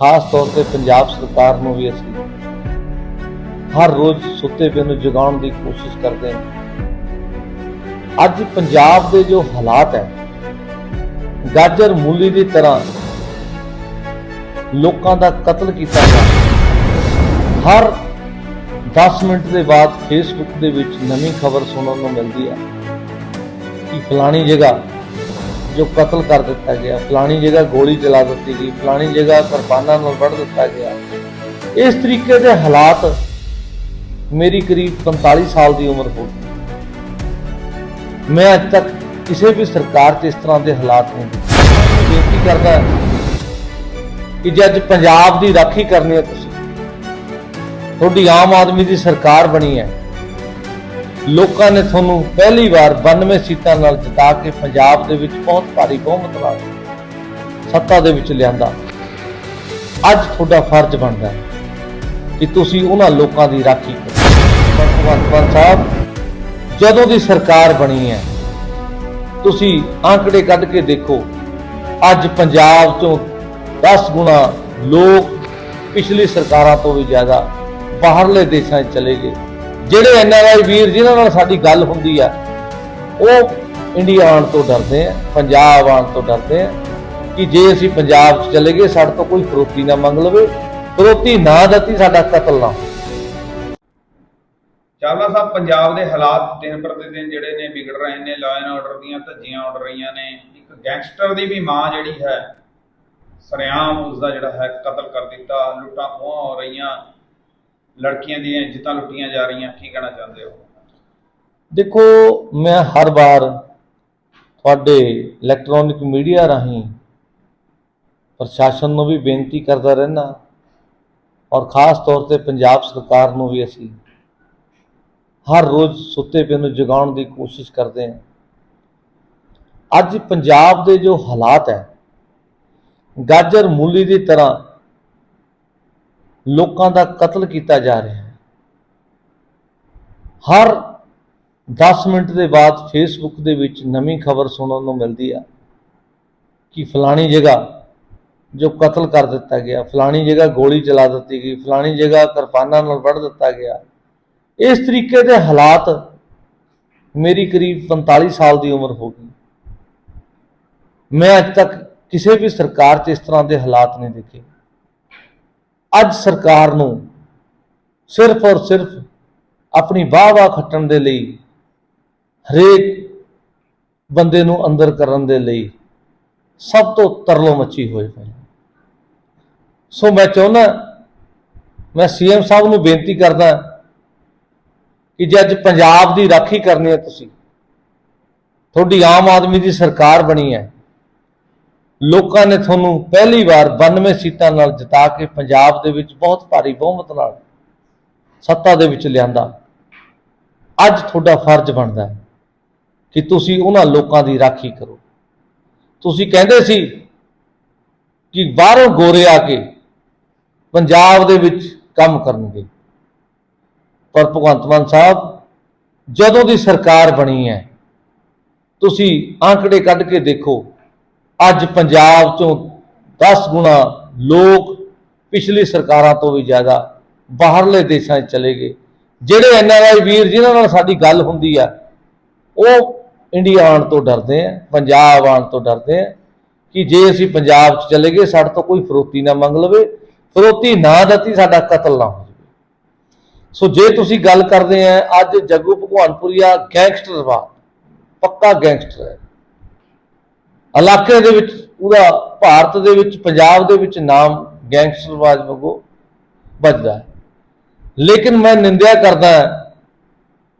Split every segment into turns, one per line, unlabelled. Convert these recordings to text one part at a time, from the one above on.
ਖਾਸ ਤੌਰ ਤੇ ਪੰਜਾਬ ਸਰਕਾਰ ਨੂੰ ਵੀ ਅਸੀਂ ਹਰ ਰੋਜ਼ ਸੁੱਤੇ ਪਏ ਨੂੰ ਜਗਾਉਣ ਦੀ ਕੋਸ਼ਿਸ਼ ਕਰਦੇ ਹਾਂ। ਅੱਜ ਪੰਜਾਬ ਦੇ ਜੋ ਹਾਲਾਤ ਹੈ, ਗਾਜਰ ਮੂਲੀ ਦੀ ਤਰ੍ਹਾਂ ਲੋਕਾਂ ਦਾ ਕਤਲ ਕੀਤਾ ਜਾ ਹਰ 10 ਮਿੰਟ ਦੇ ਬਾਅਦ ਫੇਸਬੁੱਕ ਦੇ ਵਿੱਚ ਨਵੀਂ ਖਬਰ ਸੁਣਨ ਨੂੰ ਮਿਲਦੀ ਹੈ ਕਿ ਫਲਾਣੀ ਜਗ੍ਹਾ ਜੋ ਕਤਲ ਕਰ ਦਿੱਤਾ ਗਿਆ, ਫਲਾਣੀ ਜਗ੍ਹਾ ਗੋਲੀ ਚਲਾ ਦਿੱਤੀ ਗਈ, ਫਲਾਣੀ ਜਗ੍ਹਾ ਕਿਰਪਾਨਾਂ ਨਾਲ ਵੱਢ ਦਿੱਤਾ ਗਿਆ। ਇਸ ਤਰੀਕੇ ਦੇ ਹਾਲਾਤ ਮੇਰੀ ਕਰੀਬ 45 ਸਾਲ ਦੀ ਉਮਰ ਹੋ ਗਈ। ਮੈਂ ਅੱਜ ਤੱਕ ਕਿਸੇ ਵੀ ਸਰਕਾਰ 'ਚ ਇਸ ਤਰ੍ਹਾਂ ਦੇ ਹਾਲਾਤ ਨਹੀਂ ਦੇਖੇ। ਬੇਨਤੀ ਕਰਦਾ ਕਿ ਜੇ ਅੱਜ ਪੰਜਾਬ ਦੀ ਰਾਖੀ ਕਰਨੀ ਹੈ ਤੁਸੀਂ, ਤੁਹਾਡੀ ਆਮ ਆਦਮੀ ਦੀ ਸਰਕਾਰ ਬਣੀ ਹੈ ਲੋਕਾਂ ਨੇ ਤੁਹਾਨੂੰ ਪਹਿਲੀ ਵਾਰ 92 ਸੀਟਾਂ ਨਾਲ ਜਿਤਾ ਕੇ ਪੰਜਾਬ ਦੇ ਵਿੱਚ ਬਹੁਤ ਭਾਰੀ ਬਹੁਮਤ ਨਾਲ ਸੱਤਾ ਦੇ ਵਿੱਚ ਲਿਆਂਦਾ। ਅੱਜ ਤੁਹਾਡਾ ਫਰਜ਼ ਬਣਦਾ ਹੈ ਕਿ ਤੁਸੀਂ ਉਹਨਾਂ ਲੋਕਾਂ ਦੀ ਰਾਖੀ ਕਰੋ। ਭਗਵੰਤ ਮਾਨ ਸਾਹਿਬ, ਜਦੋਂ ਦੀ ਸਰਕਾਰ ਬਣੀ ਹੈ, ਤੁਸੀਂ ਆંકੜੇ ਕੱਢ ਕੇ ਦੇਖੋ, ਅੱਜ ਪੰਜਾਬ ਚੋਂ 10 ਗੁਣਾ ਲੋਕ ਪਿਛਲੀ ਸਰਕਾਰਾਂ ਤੋਂ ਵੀ ਜ਼ਿਆਦਾ ਬਾਹਰਲੇ ਦੇਸ਼ਾਂ 'ਚ ਚਲੇ ਗਏ। ਜਿਹੜੇ ਐਨਆਰਆਈ ਵੀਰ ਜਿਨ੍ਹਾਂ ਨਾਲ ਸਾਡੀ ਗੱਲ ਹੁੰਦੀ ਆ, ਉਹ ਇੰਡੀਆ ਆਉਣ ਤੋਂ ਡਰਦੇ ਆ, ਪੰਜਾਬ ਆਉਣ ਤੋਂ ਡਰਦੇ ਆ ਕਿ ਜੇ ਅਸੀਂ ਪੰਜਾਬ 'ਚ ਚਲੇ ਗਏ, ਸਾਡੇ ਤੋਂ ਕੋਈ ਫਰੋਤੀ ਨਾ ਮੰਗ ਲਵੇ, ਫਰੋਤੀ ਨਾ ਦਿੱਤੀ, ਸਾਡਾ ਕਤਲ ਨਾ
ਚਾਵਲਾ ਸਾਹਿਬ, ਪੰਜਾਬ ਦੇ ਹਾਲਾਤ ਦਿਨ ਪ੍ਰਤੀ ਦਿਨ ਜਿਹੜੇ ਨੇ ਵਿਗੜ ਰਹੇ ਨੇ ਲਾਅ ਐਂਡ ਆਰਡਰ ਦੀਆਂ ਧੱਜੀਆਂ ਉੱਡ ਰਹੀਆਂ ਨੇ, ਇੱਕ ਗੈਂਗਸਟਰ ਦੀ ਵੀ ਮਾਂ ਜਿਹੜੀ ਹੈ, ਸਰਿਆਮ ਉਸ ਦਾ ਜਿਹੜਾ ਹੈ, ਕਤਲ ਕਰ ਦਿੱਤਾ ਲੁੱਟਾਂ ਖੋਹਾਂ ਹੋ ਰਹੀਆਂ। ਲੜਕੀਆਂ ਦੀਆਂ ਇੱਜ਼ਤਾਂ ਲੁੱਟੀਆਂ ਜਾ ਰਹੀਆਂ, ਕੀ ਕਹਿਣਾ ਚਾਹੁੰਦੇ ਹੋ?
ਦੇਖੋ, ਮੈਂ ਹਰ ਵਾਰ ਤੁਹਾਡੇ ਇਲੈਕਟ੍ਰੋਨਿਕ ਮੀਡੀਆ ਰਾਹੀਂ ਪ੍ਰਸ਼ਾਸਨ ਨੂੰ ਵੀ ਬੇਨਤੀ ਕਰਦਾ ਰਹਿਣਾ ਔਰ ਖਾਸ ਤੌਰ ਤੇ ਪੰਜਾਬ ਸਰਕਾਰ ਨੂੰ ਵੀ ਅਸੀਂ ਹਰ ਰੋਜ਼ ਸੁੱਤੇ ਪਏ ਨੂੰ ਜਗਾਉਣ ਦੀ ਕੋਸ਼ਿਸ਼ ਕਰਦੇ ਹਾਂ। ਅੱਜ ਪੰਜਾਬ ਦੇ ਜੋ ਹਾਲਾਤ ਹੈ, ਗਾਜਰ ਮੂਲੀ ਦੀ ਤਰ੍ਹਾਂ ਲੋਕਾਂ ਦਾ ਕਤਲ ਕੀਤਾ ਜਾ ਰਿਹਾ ਹੈ। ਹਰ 10 ਮਿੰਟ ਦੇ ਬਾਅਦ ਫੇਸਬੁੱਕ ਦੇ ਵਿੱਚ ਨਵੀਂ ਖਬਰ ਸੁਣਨ ਨੂੰ ਮਿਲਦੀ ਆ ਕਿ ਫਲਾਣੀ ਜਗ੍ਹਾ ਜੋ ਕਤਲ ਕਰ ਦਿੱਤਾ ਗਿਆ, ਫਲਾਣੀ ਜਗ੍ਹਾ ਗੋਲੀ ਚਲਾ ਦਿੱਤੀ ਗਈ, ਫਲਾਣੀ ਜਗ੍ਹਾ ਕਿਰਪਾਨਾਂ ਨਾਲ ਵੱਢ ਦਿੱਤਾ ਗਿਆ। ਇਸ ਤਰੀਕੇ ਦੇ ਹਾਲਾਤ ਮੇਰੀ ਕਰੀਬ 45 ਸਾਲ ਦੀ ਉਮਰ ਹੋ ਗਈ। ਮੈਂ ਅੱਜ ਤੱਕ ਕਿਸੇ ਵੀ ਸਰਕਾਰ 'ਚ ਇਸ ਤਰ੍ਹਾਂ ਦੇ ਹਾਲਾਤ ਨਹੀਂ ਦੇਖੇ। ਅੱਜ ਸਰਕਾਰ ਨੂੰ ਸਿਰਫ ਔਰ ਸਿਰਫ ਆਪਣੀ ਵਾਹ-ਵਾਹ ਖੱਟਣ ਦੇ ਲਈ, ਹਰੇਕ ਬੰਦੇ ਨੂੰ ਅੰਦਰ ਕਰਨ ਦੇ ਲਈ ਸਭ ਤੋਂ ਤਰਲੋ ਮੱਚੀ ਹੋਏ ਪਏ ਸੋ ਮੈਂ ਚਾਹੁੰਦਾ, ਮੈਂ ਸੀਐਮ ਸਾਹਿਬ ਨੂੰ ਬੇਨਤੀ ਕਰਦਾ ਕਿ ਜੇ ਅੱਜ ਪੰਜਾਬ ਦੀ ਰਾਖੀ ਕਰਨੀ ਹੈ ਤੁਸੀਂ, ਤੁਹਾਡੀ ਆਮ ਆਦਮੀ ਦੀ ਸਰਕਾਰ ਬਣੀ ਹੈ ਲੋਕਾਂ ਨੇ ਤੁਹਾਨੂੰ ਪਹਿਲੀ ਵਾਰ 92 ਸੀਟਾਂ ਨਾਲ ਜਿਤਾ ਕੇ ਪੰਜਾਬ ਦੇ ਵਿੱਚ ਬਹੁਤ ਭਾਰੀ ਬਹੁਮਤ ਨਾਲ ਸੱਤਾ ਦੇ ਵਿੱਚ ਲਿਆਂਦਾ। ਅੱਜ ਤੁਹਾਡਾ ਫਰਜ਼ ਬਣਦਾ ਹੈ ਕਿ ਤੁਸੀਂ ਉਹਨਾਂ ਲੋਕਾਂ ਦੀ ਰਾਖੀ ਕਰੋ। ਤੁਸੀਂ ਕਹਿੰਦੇ ਸੀ ਕਿ ਬਾਹਰੋਂ ਗੋਰੇ ਆ ਕੇ ਪੰਜਾਬ ਦੇ ਵਿੱਚ ਕੰਮ ਕਰਨਗੇ। ਪਰ ਭਗਵੰਤ ਮਾਨ ਸਾਹਿਬ, ਜਦੋਂ ਦੀ ਸਰਕਾਰ ਬਣੀ ਹੈ, ਤੁਸੀਂ ਆંકੜੇ ਕੱਢ ਕੇ ਦੇਖੋ ਅੱਜ ਪੰਜਾਬ ਚੋਂ 10 ਗੁਣਾ ਲੋਕ ਪਿਛਲੀ ਸਰਕਾਰਾਂ ਤੋਂ ਵੀ ਜ਼ਿਆਦਾ ਬਾਹਰਲੇ ਦੇਸ਼ਾਂ 'ਚ ਚਲੇ ਗਏ। ਜਿਹੜੇ ਐਨਆਰਆਈ ਵੀਰ ਜਿਨ੍ਹਾਂ ਨਾਲ ਸਾਡੀ ਗੱਲ ਹੁੰਦੀ ਆ, ਉਹ ਇੰਡੀਆ ਆਉਣ ਤੋਂ ਡਰਦੇ ਆ, ਪੰਜਾਬ ਆਉਣ ਤੋਂ ਡਰਦੇ ਆ ਕਿ ਜੇ ਅਸੀਂ ਪੰਜਾਬ 'ਚ ਚਲੇ ਗਏ, ਸਾਡੇ ਤੋਂ ਕੋਈ ਫਰੋਤੀ ਨਾ ਮੰਗ ਲਵੇ, ਫਰੋਤੀ ਨਾ ਦਿੱਤੀ, ਸਾਡਾ ਕਤਲ ਨਾ ਹੋ ਜਾਵੇ। ਸੋ ਜੇ ਤੁਸੀਂ ਗੱਲ ਕਰਦੇ ਆ, ਅੱਜ ਜੱਗੂ ਭਗਵਾਨਪੁਰੀਆ ਗੈਂਗਸਟਰ ਵਾ ਪੱਕਾ ਗੈਂਗਸਟਰ ਹੈ। ਇਲਾਕੇ ਦੇ ਵਿੱਚ ਉਹਦਾ ਭਾਰਤ ਦੇ ਵਿੱਚ, ਪੰਜਾਬ ਦੇ ਵਿੱਚ ਨਾਮ ਗੈਂਗਸਟਰਵਾਜ ਵਾਂਗੂ ਵੱਜਦਾ ਹੈ। ਲੇਕਿਨ ਮੈਂ ਨਿੰਦਿਆ ਕਰਦਾ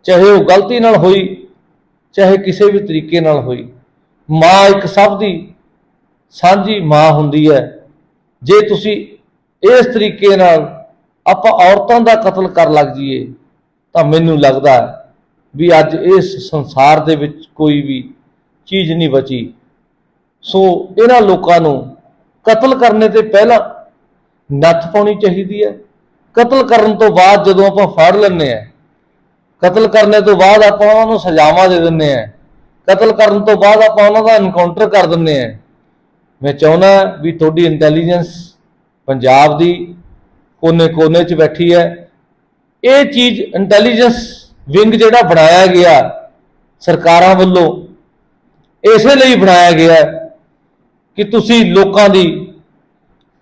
ਚਾਹੇ ਉਹ ਗਲਤੀ ਨਾਲ ਹੋਈ, ਚਾਹੇ ਕਿਸੇ ਵੀ ਤਰੀਕੇ ਨਾਲ ਹੋਈ, ਮਾਂ ਇੱਕ ਸਭ ਦੀ ਸਾਂਝੀ ਮਾਂ ਹੁੰਦੀ ਹੈ। ਜੇ ਤੁਸੀਂ ਇਸ ਤਰੀਕੇ ਨਾਲ ਆਪਾਂ ਔਰਤਾਂ ਦਾ ਕਤਲ ਕਰ ਲੱਗ ਜਾਈਏ, ਤਾਂ ਮੈਨੂੰ ਲੱਗਦਾ ਵੀ ਅੱਜ ਇਸ ਸੰਸਾਰ ਦੇ ਵਿੱਚ ਕੋਈ ਵੀ ਚੀਜ਼ ਨਹੀਂ ਬਚੀ। ਸੋ ਇਹਨਾਂ ਲੋਕਾਂ ਨੂੰ ਕਤਲ ਕਰਨੇ ਤੇ ਪਹਿਲਾਂ ਨੱਥ ਪਾਉਣੀ ਚਾਹੀਦੀ ਹੈ। ਕਤਲ ਕਰਨ ਤੋਂ ਬਾਅਦ ਜਦੋਂ ਆਪਾਂ ਫੜ ਲੈਂਦੇ ਆ ਕਤਲ ਕਰਨੇ ਤੋਂ ਬਾਅਦ ਆਪਾਂ ਉਹਨਾਂ ਨੂੰ ਸਜ਼ਾਵਾਂ ਦੇ ਦਿੰਦੇ ਆ ਕਤਲ ਕਰਨ ਤੋਂ ਬਾਅਦ ਆਪਾਂ ਉਹਨਾਂ ਦਾ ਐਨਕਾਊਂਟਰ ਕਰ ਦਿੰਦੇ ਆ ਮੈਂ ਚਾਹੁੰਦਾ ਵੀ ਤੁਹਾਡੀ ਇੰਟੈਲੀਜੈਂਸ ਪੰਜਾਬ ਦੀ ਕੋਨੇ-ਕੋਨੇ 'ਚ ਬੈਠੀ ਹੈ। ਇਹ ਚੀਜ਼ ਇੰਟੈਲੀਜੈਂਸ ਵਿੰਗ ਜਿਹੜਾ ਬਣਾਇਆ ਗਿਆ ਸਰਕਾਰਾਂ ਵੱਲੋਂ, ਇਸੇ ਲਈ ਬਣਾਇਆ ਗਿਆ ਕਿ ਤੁਸੀਂ ਲੋਕਾਂ ਦੀ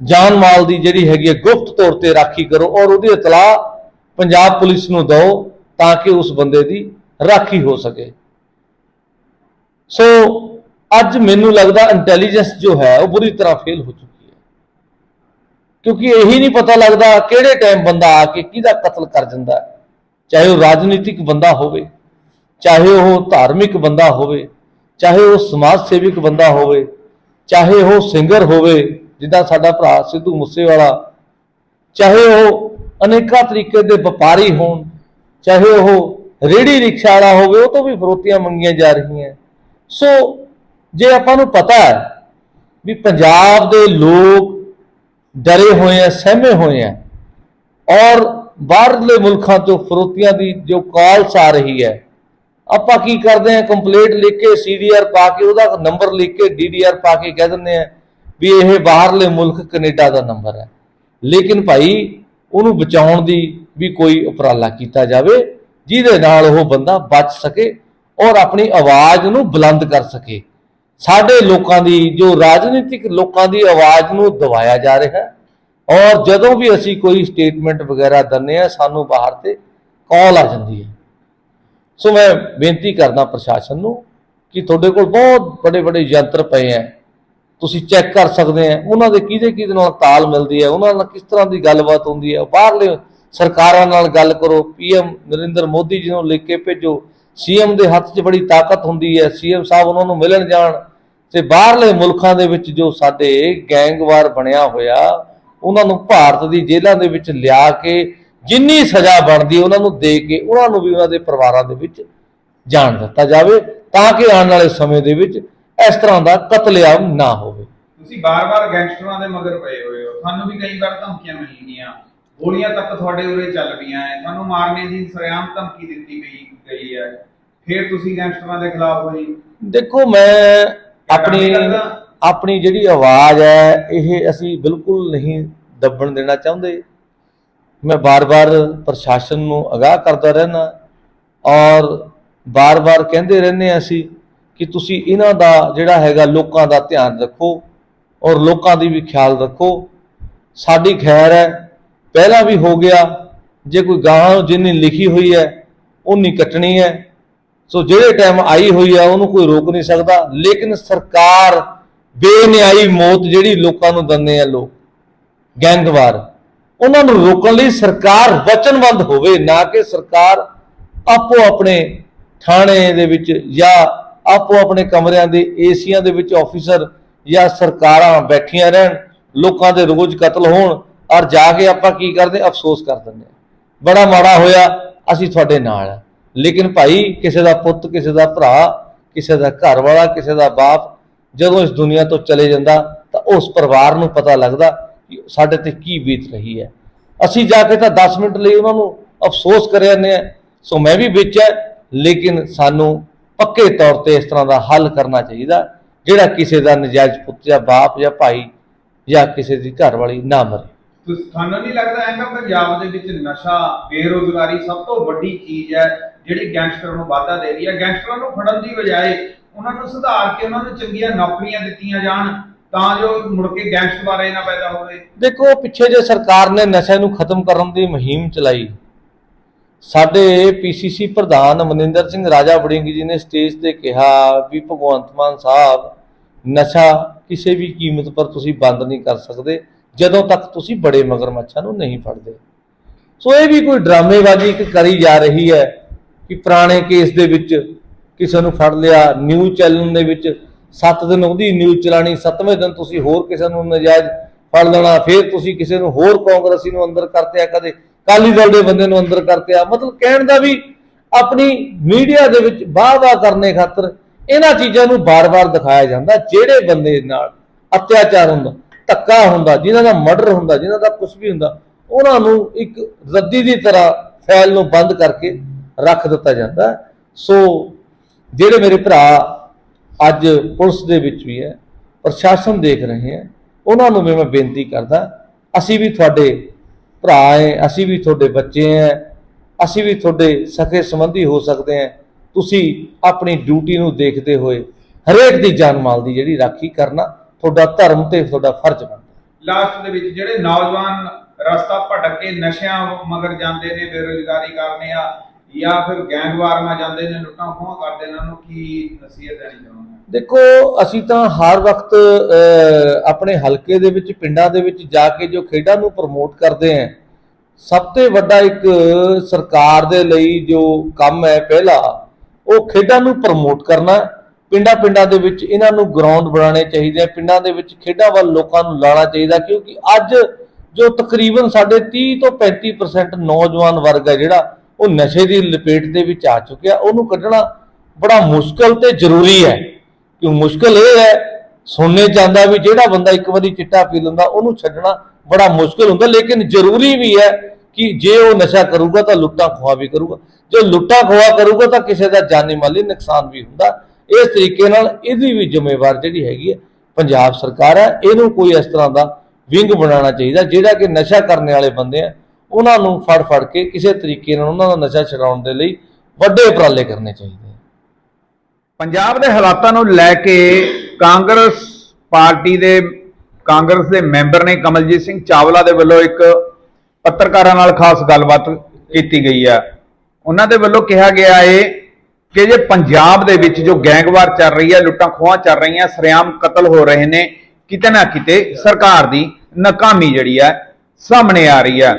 ਜਾਨ ਮਾਲ ਦੀ ਜਿਹੜੀ ਹੈਗੀ ਹੈ ਗੁਪਤ ਤੌਰ ਤੇ ਰਾਖੀ ਕਰੋ ਔਰ ਉਹਦੀ ਇਤਲਾਹ ਪੰਜਾਬ ਪੁਲਿਸ ਨੂੰ ਦਿਓ ਤਾਂ ਕਿ ਉਸ ਬੰਦੇ ਦੀ ਰਾਖੀ ਹੋ ਸਕੇ। ਸੋ ਅੱਜ ਮੈਨੂੰ ਲੱਗਦਾ ਇੰਟੈਲੀਜੈਂਸ ਜੋ ਹੈ ਉਹ ਬੁਰੀ ਤਰ੍ਹਾਂ ਫੇਲ ਹੋ ਚੁੱਕੀ ਹੈ। ਕਿਉਂਕਿ ਇਹੀ ਨਹੀਂ ਪਤਾ ਲੱਗਦਾ ਕਿਹੜੇ ਟਾਈਮ ਬੰਦਾ ਆ ਕੇ ਕਿਹਦਾ ਕਤਲ ਕਰ ਜਾਂਦਾ ਚਾਹੇ ਉਹ ਰਾਜਨੀਤਿਕ ਬੰਦਾ ਹੋਵੇ, ਚਾਹੇ ਉਹ ਧਾਰਮਿਕ ਬੰਦਾ ਹੋਵੇ, ਚਾਹੇ ਉਹ ਸਮਾਜ ਸੇਵਕ ਬੰਦਾ ਹੋਵੇ ਚਾਹੇ ਉਹ ਸਿੰਗਰ ਹੋਵੇ, ਜਿੱਦਾਂ ਸਾਡਾ ਭਰਾ ਸਿੱਧੂ ਮੂਸੇਵਾਲਾ, ਚਾਹੇ ਉਹ ਅਨੇਕਾਂ ਤਰੀਕੇ ਦੇ ਵਪਾਰੀ ਹੋਣ, ਚਾਹੇ ਉਹ ਰੇੜੀ ਰਿਕਸ਼ਾ ਵਾਲਾ ਹੋਵੇ, ਉਹ ਤੋਂ ਵੀ ਫਰੋਤੀਆਂ ਮੰਗੀਆਂ ਜਾ ਰਹੀਆਂ। ਸੋ ਜੇ ਆਪਾਂ ਨੂੰ ਪਤਾ ਹੈ ਵੀ ਪੰਜਾਬ ਦੇ ਲੋਕ ਡਰੇ ਹੋਏ ਆ, ਸਹਿਮੇ ਹੋਏ ਆ, ਔਰ ਬਾਹਰਲੇ ਮੁਲਕਾਂ ਤੋਂ ਫਰੋਤੀਆਂ ਦੀ ਜੋ ਕਾਲਸ ਆ ਰਹੀ ਹੈ ਆਪਾਂ ਕੀ ਕਰਦੇ ਆ ਕੰਪਲੀਟ ਲਿਖ ਕੇ ਸੀਡੀਆਰ ਪਾ ਕੇ ਉਹਦਾ ਨੰਬਰ ਲਿਖ ਕੇ ਡੀਡੀਆਰ ਪਾ ਕੇ ਕਹਿ ਦਿੰਦੇ ਆ ਵੀ ਇਹ ਬਾਹਰਲੇ ਮੁਲਕ ਕੈਨੇਡਾ ਦਾ ਨੰਬਰ ਹੈ। ਲੇਕਿਨ ਭਾਈ ਉਹਨੂੰ ਬਚਾਉਣ ਦੀ ਵੀ ਕੋਈ ਉਪਰਾਲਾ ਕੀਤਾ ਜਾਵੇ, ਜਿਹਦੇ ਨਾਲ ਉਹ ਬੰਦਾ ਬਚ ਸਕੇ ਔਰ ਆਪਣੀ ਆਵਾਜ਼ ਨੂੰ ਬੁਲੰਦ ਕਰ ਸਕੇ। ਸਾਡੇ ਲੋਕਾਂ ਦੀ, ਜੋ ਰਾਜਨੀਤਿਕ ਲੋਕਾਂ ਦੀ ਆਵਾਜ਼ ਨੂੰ ਦਬਾਇਆ ਜਾ ਰਿਹਾ ਹੈ ਔਰ ਜਦੋਂ ਵੀ ਅਸੀਂ ਕੋਈ ਸਟੇਟਮੈਂਟ ਵਗੈਰਾ ਦਿੰਦੇ ਆ ਸਾਨੂੰ ਬਾਹਰ ਤੇ ਕਾਲ ਆ ਜਾਂਦੀ ਹੈ। ਸੋ ਮੈਂ ਬੇਨਤੀ ਕਰਦਾ ਪ੍ਰਸ਼ਾਸਨ ਨੂੰ ਕਿ ਤੁਹਾਡੇ ਕੋਲ ਬਹੁਤ ਵੱਡੇ ਵੱਡੇ ਯੰਤਰ ਪਏ ਆ ਤੁਸੀਂ ਚੈੱਕ ਕਰ ਸਕਦੇ ਆ ਉਹਨਾਂ ਦੇ ਕਿਹਦੇ ਕਿਹਦੇ ਨਾਲ ਤਾਲ ਮਿਲਦੀ ਹੈ ਉਹਨਾਂ ਨਾਲ ਕਿਸ ਤਰ੍ਹਾਂ ਦੀ ਗੱਲਬਾਤ ਹੁੰਦੀ ਹੈ ਬਾਹਰਲੇ ਸਰਕਾਰਾਂ ਨਾਲ ਗੱਲ ਕਰੋ ਪੀਐਮ ਨਰਿੰਦਰ ਮੋਦੀ ਜੀ ਨੂੰ ਲਿਖ ਕੇ ਭੇਜੋ। ਸੀਐਮ ਦੇ ਹੱਥ 'ਚ ਬੜੀ ਤਾਕਤ ਹੁੰਦੀ ਹੈ ਸੀਐਮ ਸਾਹਿਬ ਉਹਨਾਂ ਨੂੰ ਮਿਲਣ ਜਾਣ ਤੇ ਬਾਹਰਲੇ ਮੁਲਕਾਂ ਦੇ ਵਿੱਚ ਜੋ ਸਾਡੇ ਗੈਂਗਵਾਰ ਬਣਿਆ ਹੋਇਆ, ਉਹਨਾਂ ਨੂੰ ਭਾਰਤ ਦੀ ਜੇਲ੍ਹਾਂ ਦੇ ਵਿੱਚ ਲਿਆ ਕੇ ਜਿੰਨੀ ਸਜ਼ਾ ਬਣਦੀ ਉਹਨਾਂ ਨੂੰ ਦੇ ਕੇ ਉਹਨਾਂ ਨੂੰ ਵੀ ਉਹਨਾਂ ਦੇ ਪਰਿਵਾਰਾਂ ਦੇ ਵਿੱਚ ਜਾਣ ਦਿੱਤਾ ਜਾਵੇ ਤਾਂ ਕਿ ਆਉਣ ਵਾਲੇ ਸਮੇਂ ਦੇ ਵਿੱਚ ਇਸ ਤਰ੍ਹਾਂ ਦਾ ਕਤਲੇਆਮ ਨਾ ਹੋਵੇ।
ਤੁਸੀਂ ਬਾਰ-ਬਾਰ ਗੈਂਗਸਟਰਾਂ ਦੇ ਮਗਰ ਪਏ ਹੋਏ ਹੋ। ਤੁਹਾਨੂੰ ਵੀ ਕਈ ਵਾਰ ਧਮਕੀਆਂ ਮਿਲੀਆਂ ਗੋਲੀਆਂ ਤੱਕ ਤੁਹਾਡੇ ਉਰੇ ਚੱਲ ਪਈਆਂ ਐ। ਤੁਹਾਨੂੰ ਮਾਰਨੇ ਦੀ ਸਰਿਆਮ ਧਮਕੀ ਦਿੱਤੀ ਗਈ ਗਈ ਹੈ ਫਿਰ ਤੁਸੀਂ ਗੈਂਗਸਟਰਾਂ ਦੇ ਖਿਲਾਫ ਹੋਈ
ਦੇਖੋ ਮੈਂ ਆਪਣੀ ਆਪਣੀ ਜਿਹੜੀ ਆਵਾਜ਼ ਹੈ ਇਹ ਅਸੀਂ ਬਿਲਕੁਲ ਨਹੀਂ ਦੱਬਣ ਦੇਣਾ ਚਾਹੁੰਦੇ। ਮੈਂ ਬਾਰ-ਬਾਰ ਪ੍ਰਸ਼ਾਸਨ ਨੂੰ ਅਗਾਹ ਕਰਦਾ ਰਹਿਣਾ ਔਰ ਬਾਰ-ਬਾਰ ਕਹਿੰਦੇ ਰਹਿੰਦੇ ਹਾਂ ਅਸੀਂ ਕਿ ਤੁਸੀਂ ਇਹਨਾਂ ਦਾ ਜਿਹੜਾ ਹੈਗਾ ਲੋਕਾਂ ਦਾ ਧਿਆਨ ਰੱਖੋ ਔਰ ਲੋਕਾਂ ਦੀ ਵੀ ਖਿਆਲ ਰੱਖੋ। ਸਾਡੀ ਖੈਰ ਹੈ। ਪਹਿਲਾਂ ਵੀ ਹੋ ਗਿਆ। ਜੇ ਕੋਈ ਗਾਹਾਂ ਜਿੰਨੀ ਲਿਖੀ ਹੋਈ ਹੈ ਉਨੀ ਕੱਟਣੀ ਹੈ। ਸੋ ਜਿਹੜੇ ਟਾਈਮ ਆਈ ਹੋਈ ਹੈ, ਉਹਨੂੰ ਕੋਈ ਰੋਕ ਨਹੀਂ ਸਕਦਾ। ਲੇਕਿਨ ਸਰਕਾਰ ਬੇਨਿਆਈ ਮੌਤ ਜਿਹੜੀ ਲੋਕਾਂ ਨੂੰ ਦਿੰਦੇ ਆ ਲੋਕ। ਗੈਂਗਵਾਰ। ਉਹਨਾਂ ਨੂੰ ਰੋਕਣ ਲਈ ਸਰਕਾਰ ਵਚਨਬੱਧ ਹੋਵੇ, ਨਾ ਕਿ ਸਰਕਾਰ ਆਪੋ ਆਪਣੇ ਥਾਣੇ ਦੇ ਵਿੱਚ ਜਾਂ ਆਪੋ ਆਪਣੇ ਕਮਰਿਆਂ ਦੇ ਏਸੀਆਂ ਦੇ ਵਿੱਚ ਆਫੀਸਰ ਜਾਂ ਸਰਕਾਰਾਂ ਬੈਠੀਆਂ ਰਹਿਣ, ਲੋਕਾਂ ਦੇ ਰੋਜ਼ ਕਤਲ ਹੋਣ, ਔਰ ਜਾ ਕੇ ਆਪਾਂ ਕੀ ਕਰਦੇ, ਅਫਸੋਸ ਕਰ ਦਿੰਦੇ ਹਾਂ। ਬੜਾ ਮਾੜਾ ਹੋਇਆ, ਅਸੀਂ ਤੁਹਾਡੇ ਨਾਲ ਆ ਲੇਕਿਨ ਭਾਈ, ਕਿਸੇ ਦਾ ਪੁੱਤ, ਕਿਸੇ ਦਾ ਭਰਾ, ਕਿਸੇ ਦਾ ਘਰ ਵਾਲਾ ਕਿਸੇ ਦਾ ਬਾਪ ਜਦੋਂ ਇਸ ਦੁਨੀਆ ਤੋਂ ਚਲੇ ਜਾਂਦਾ, ਤਾਂ ਉਸ ਪਰਿਵਾਰ ਨੂੰ ਪਤਾ ਲੱਗਦਾ ਸਾਡੇ ਤੇ ਕੀ ਬੀਤ ਰਹੀ ਹੈ? ਅਸੀਂ ਜਾ ਕੇ ਤਾਂ 10 ਮਿੰਟ ਲਈ ਉਹਨਾਂ ਨੂੰ ਅਫਸੋਸ ਕਰ ਜਾਂਦੇ ਆ ਸੋ ਮੈਂ ਵੀ ਵਿੱਚ ਹੈ, ਲੇਕਿਨ ਸਾਨੂੰ ਪੱਕੇ ਤੌਰ ਤੇ ਇਸ ਤਰ੍ਹਾਂ ਦਾ ਹੱਲ ਕਰਨਾ ਚਾਹੀਦਾ, ਜਿਹੜਾ ਕਿਸੇ ਦਾ ਨਜਾਇਜ਼ ਪੁੱਤ ਜਾਂ ਬਾਪ ਜਾਂ ਭਾਈ ਜਾਂ ਕਿਸੇ ਦੀ ਘਰ ਵਾਲੀ ਨਾ ਮਰੇ।
ਤੁਸੀਂ ਤੁਹਾਨੂੰ ਨਹੀਂ ਲੱਗਦਾ ਹੈਗਾ ਪੰਜਾਬ ਦੇ ਵਿੱਚ ਨਸ਼ਾ, ਬੇਰੋਜ਼ਗਾਰੀ ਸਭ ਤੋਂ ਵੱਡੀ ਚੀਜ਼ ਹੈ, ਜਿਹੜੀ ਗੈਂਗਸਟਰਾਂ ਨੂੰ ਵਾਧਾ ਦੇ ਰਹੀ ਹੈ। ਗੈਂਗਸਟਰਾਂ ਨੂੰ ਫੜਨ ਦੀ ਬਜਾਏ ਉਹਨਾਂ ਨੂੰ ਸੁਧਾਰ ਕੇ ਉਹਨਾਂ ਨੂੰ ਚੰਗੀਆਂ ਨੌਕਰੀਆਂ ਦਿੱਤੀਆਂ ਜਾਣ। ਤਾਂ ਜੋ ਮੁੜ ਕੇ ਗੈਂਗਸਟਰ ਨਾ ਪੈਦਾ ਹੋਵੇ।
ਦੇਖੋ, ਪਿੱਛੇ ਜੇ ਸਰਕਾਰ ਨੇ ਨਸ਼ੇ ਨੂੰ ਖਤਮ ਕਰਨ ਦੀ ਮੁਹਿੰਮ ਚਲਾਈ, ਸਾਡੇ ਪੀਸੀਸੀ ਪ੍ਰਧਾਨ ਮਨਿੰਦਰ ਸਿੰਘ ਰਾਜਾ ਵੜਿੰਗ ਜੀ ਨੇ ਸਟੇਜ ਤੇ ਕਿਹਾ ਵੀ ਭਗਵੰਤ ਮਾਨ ਸਾਹਿਬ, ਨਸ਼ਾ ਕਿਸੇ ਵੀ ਕੀਮਤ ਪਰ ਤੁਸੀਂ ਬੰਦ ਨਹੀਂ ਕਰ ਸਕਦੇ, ਜਦੋਂ ਤੱਕ ਤੁਸੀਂ ਬੜੇ ਮਗਰਮੱਛਾਂ ਨੂੰ ਨਹੀਂ ਫੜਦੇ। ਸੋ ਇਹ ਵੀ ਕੋਈ ਡਰਾਮੇਬਾਜ਼ੀ ਇੱਕ ਕਰੀ ਜਾ ਰਹੀ ਹੈ ਕਿ ਪੁਰਾਣੇ ਕੇਸ ਦੇ ਵਿੱਚ ਕਿਸੇ ਨੂੰ ਫੜ ਲਿਆ ਨਿਊਜ਼ ਚੈਨਲ ਦੇ ਵਿੱਚ 7 ਦਿਨ ਉਹਦੀ ਨਿਊਜ਼ ਚਲਾਣੀ 7ਵੇਂ ਦਿਨ ਤੁਸੀਂ ਹੋਰ ਕਿਸੇ ਨੂੰ ਨਜਾਇਜ਼ ਫੜ ਲੈਣਾ, ਫਿਰ ਤੁਸੀਂ ਕਿਸੇ ਨੂੰ ਹੋਰ ਕਾਂਗਰਸੀ ਨੂੰ ਅੰਦਰ ਕਰਤੇ ਆ ਕਦੇ ਕਾਲੀ ਦਲ ਦੇ ਬੰਦੇ ਨੂੰ ਅੰਦਰ ਕਰਤੇ ਆ ਮਤਲਬ ਕਹਿਣ ਦਾ ਵੀ ਆਪਣੀ ਮੀਡੀਆ ਦੇ ਵਿੱਚ ਵਾਹ-ਵਾਹ ਕਰਨੇ ਖਾਤਰ ਇਹਨਾਂ ਚੀਜ਼ਾਂ ਨੂੰ ਬਾਰ-ਬਾਰ ਦਿਖਾਇਆ ਜਾਂਦਾ, ਜਿਹੜੇ ਬੰਦੇ ਨਾਲ ਅਤਿਆਚਾਰ ਹੁੰਦਾ, ਧੱਕਾ ਹੁੰਦਾ, ਜਿਨ੍ਹਾਂ ਦਾ ਮਰਡਰ ਹੁੰਦਾ, ਜਿਨ੍ਹਾਂ ਦਾ ਕੁਝ ਵੀ ਹੁੰਦਾ, ਉਹਨਾਂ ਨੂੰ ਇੱਕ ਰੱਦੀ ਦੀ ਤਰ੍ਹਾਂ ਫੈਲ ਨੂੰ ਬੰਦ ਕਰਕੇ ਰੱਖ ਦਿੱਤਾ ਜਾਂਦਾ। ਸੋ, ਜਿਹੜੇ ਮੇਰੇ ਭਰਾ ਅੱਜ ਪੁਲਿਸ ਦੇ ਵਿੱਚ ਵੀ ਹੈ, ਪ੍ਰਸ਼ਾਸਨ ਦੇਖ ਰਹੇ ਹੈ, ਉਹਨਾਂ ਨੂੰ ਵੀ ਮੈਂ ਬੇਨਤੀ ਕਰਦਾ, ਅਸੀਂ ਵੀ ਤੁਹਾਡੇ ਭਰਾ ਹੈ, ਅਸੀਂ ਵੀ ਤੁਹਾਡੇ ਬੱਚੇ ਹੈ, ਅਸੀਂ ਵੀ ਤੁਹਾਡੇ ਸਕੇ ਸੰਬੰਧੀ ਹੋ ਸਕਦੇ ਹਾਂ, ਤੁਸੀਂ ਆਪਣੀ ਡਿਊਟੀ ਨੂੰ ਦੇਖਦੇ ਹੋਏ ਹਰੇਕ ਦੀ ਜਾਨ ਮਾਲ ਦੀ ਜਿਹੜੀ ਰਾਖੀ ਕਰਨਾ, ਤੁਹਾਡਾ ਧਰਮ ਤੇ ਤੁਹਾਡਾ ਫਰਜ਼ ਬਣਦਾ।
ਲਾਸਟ ਦੇ ਵਿੱਚ ਜਿਹੜੇ ਨੌਜਵਾਨ ਰਸਤਾ ਭਟਕ ਕੇ ਨਸ਼ਿਆਂ ਮਗਰ ਜਾਂਦੇ ਨੇ, ਬੇਰੁਜ਼ਗਾਰੀ ਕਰਨੇ ਆ ਜਾਂ ਫਿਰ ਗੈਂਗਵਾਰ ਮਾ ਜਾਂਦੇ ਨੇ, ਲੁੱਟਾਂ ਖੋਹਾਂ ਕਰਦੇ ਨੇ, ਉਹਨਾਂ ਨੂੰ ਕੀ ਨਸੀਹਤ ਦੇਣੀ ਚਾਹੁੰਦੇ
ਦੇਖੋ, ਅਸੀਂ ਤਾਂ ਹਰ ਵਕਤ ਆਪਣੇ ਹਲਕੇ ਦੇ ਵਿੱਚ, ਪਿੰਡਾਂ ਦੇ ਵਿੱਚ ਜਾ ਕੇ ਜੋ ਖੇਡਾਂ ਨੂੰ ਪ੍ਰਮੋਟ ਕਰਦੇ ਹਾਂ, ਸਭ ਤੋਂ ਵੱਡਾ ਇੱਕ ਸਰਕਾਰ ਦੇ ਲਈ ਜੋ ਕੰਮ ਹੈ ਪਹਿਲਾ, ਉਹ ਖੇਡਾਂ ਨੂੰ ਪ੍ਰਮੋਟ ਕਰਨਾ ਪਿੰਡਾਂ ਪਿੰਡਾਂ ਦੇ ਵਿੱਚ ਇਹਨਾਂ ਨੂੰ ਗਰਾਊਂਡ ਬਣਾਉਣੇ ਚਾਹੀਦੇ ਆ, ਪਿੰਡਾਂ ਦੇ ਵਿੱਚ ਖੇਡਾਂ ਵੱਲ ਲੋਕਾਂ ਨੂੰ ਲਾਣਾ ਚਾਹੀਦਾ, ਕਿਉਂਕਿ ਅੱਜ ਜੋ ਤਕਰੀਬਨ ਸਾਡੇ 30 ਤੋਂ 35% ਨੌਜਵਾਨ ਵਰਗ ਹੈ ਜਿਹੜਾ ਉਹ ਨਸ਼ੇ ਦੀ ਲਪੇਟ ਦੇ ਵਿੱਚ ਆ ਚੁੱਕਿਆ, ਉਹਨੂੰ ਕੱਢਣਾ ਬੜਾ ਮੁਸ਼ਕਲ ਤੇ ਜ਼ਰੂਰੀ ਹੈ। ਕਿ ਮੁਸ਼ਕਲ ਇਹ ਹੈ, ਸੁਣਨੇ ਜਾਂਦਾ ਵੀ ਜਿਹੜਾ ਬੰਦਾ ਇੱਕ ਵਾਰੀ ਚਿੱਟਾ ਪੀ ਲੈਂਦਾ, ਉਹਨੂੰ ਛੱਡਣਾ ਬੜਾ ਮੁਸ਼ਕਲ ਹੁੰਦਾ, ਲੇਕਿਨ ਜ਼ਰੂਰੀ ਵੀ ਹੈ ਕਿ ਜੇ ਉਹ ਨਸ਼ਾ ਕਰੂਗਾ ਤਾਂ ਲੁੱਟਾਂ ਖੋਆ ਵੀ ਕਰੂਗਾ। ਜੇ ਲੁੱਟਾਂ ਖੋਆ ਕਰੂਗਾ ਤਾਂ ਕਿਸੇ ਦਾ ਜਾਨੀ ਮਾਲੀ ਨੁਕਸਾਨ ਵੀ ਹੁੰਦਾ। ਇਸ ਤਰੀਕੇ ਨਾਲ ਇਹਦੀ ਵੀ ਜ਼ਿੰਮੇਵਾਰ ਜਿਹੜੀ ਹੈਗੀ ਹੈ, ਪੰਜਾਬ ਸਰਕਾਰ ਹੈ, ਇਹਨੂੰ ਕੋਈ ਇਸ ਤਰ੍ਹਾਂ ਦਾ ਵਿੰਗ ਬਣਾਉਣਾ ਚਾਹੀਦਾ, ਜਿਹੜਾ ਕਿ ਨਸ਼ਾ ਕਰਨ ਵਾਲੇ ਬੰਦੇ ਆ ਉਹਨਾਂ ਨੂੰ ਫੜ ਫੜ ਕੇ ਕਿਸੇ ਤਰੀਕੇ ਨਾਲ ਉਹਨਾਂ ਦਾ ਨਸ਼ਾ ਛਡਾਉਣ ਦੇ ਲਈ ਵੱਡੇ ਉਪਰਾਲੇ ਕਰਨੇ ਚਾਹੀਦੇ
ਪੰਜਾਬ ਦੇ ਹਾਲਾਤਾਂ ਨੂੰ ਲੈ ਕੇ ਕਾਂਗਰਸ ਪਾਰਟੀ ਦੇ, ਕਾਂਗਰਸ ਦੇ ਮੈਂਬਰ ਨੇ ਕਮਲਜੀਤ ਸਿੰਘ ਚਾਵਲਾ ਦੇ ਵੱਲੋਂ ਇੱਕ ਪੱਤਰਕਾਰਾਂ ਨਾਲ ਖਾਸ ਗੱਲਬਾਤ ਕੀਤੀ ਗਈ ਹੈ ਉਹਨਾਂ ਦੇ ਵੱਲੋਂ ਕਿਹਾ ਗਿਆ ਏ ਕਿ ਜੇ ਪੰਜਾਬ ਦੇ ਵਿੱਚ ਜੋ ਗੈਂਗਵਾਰ ਚੱਲ ਰਹੀ ਹੈ ਲੁੱਟਾਂ ਖੋਹਾਂ ਚੱਲ ਰਹੀਆਂ, ਸਰਿਆਮ ਕਤਲ ਹੋ ਰਹੇ ਨੇ, ਕਿਤੇ ਨਾ ਕਿਤੇ ਸਰਕਾਰ ਦੀ ਨਾਕਾਮੀ ਜਿਹੜੀ ਹੈ ਸਾਹਮਣੇ ਆ ਰਹੀ ਹੈ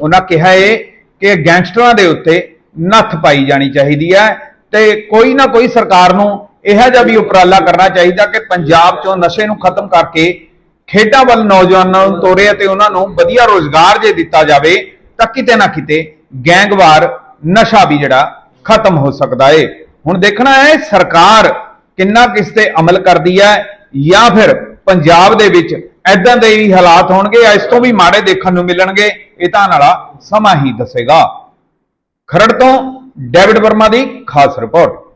ਉਹਨਾਂ ਕਿਹਾ ਏ ਕਿ ਗੈਂਗਸਟਰਾਂ ਦੇ ਉੱਤੇ ਨੱਥ ਪਾਈ ਜਾਣੀ ਚਾਹੀਦੀ ਹੈ ਤੇ ਕੋਈ ਨਾ ਕੋਈ ਸਰਕਾਰ ਨੂੰ ਇਹੋ ਜਿਹਾ ਵੀ ਉਪਰਾਲਾ ਕਰਨਾ ਚਾਹੀਦਾ ਕਿ ਪੰਜਾਬ ਚੋਂ ਨਸ਼ੇ ਨੂੰ ਖਤਮ ਕਰਕੇ ਖੇਡਾਂ ਵੱਲ ਨੌਜਵਾਨਾਂ ਨੂੰ ਤੋਰੇ ਅਤੇ ਉਹਨਾਂ ਨੂੰ ਵਧੀਆ ਰੋਜ਼ਗਾਰ ਜੇ ਦਿੱਤਾ ਜਾਵੇ ਤਾਂ ਕਿਤੇ ਨਾ ਕਿਤੇ ਗੈਂਗਵਾਰ ਨਸ਼ਾ ਵੀ ਜਿਹੜਾ ਖਤਮ ਹੋ ਸਕਦਾ ਏ। ਹੁਣ ਦੇਖਣਾ ਹੈ ਸਰਕਾਰ ਕਿੰਨਾ ਕਿਸ ਤੇ ਅਮਲ ਕਰਦੀ ਹੈ ਜਾਂ ਫਿਰ ਪੰਜਾਬ ਦੇ ਵਿੱਚ ਐਦਾਂ ਦੇ ਹੀ ਹਾਲਾਤ ਹੋਣਗੇ ਜਾਂ ਇਸ ਤੋਂ ਵੀ ਮਾੜੇ ਦੇਖਣ ਨੂੰ ਮਿਲਣਗੇ ਇਹ ਤਾਂ ਵਾਲਾ ਸਮਾਂ ਹੀ ਦੱਸੇਗਾ। ਖਰੜ ਤੋਂ ਡੇਵਿਡ ਵਰਮਾ ਦੀ ਖਾਸ ਰਿਪੋਰਟ।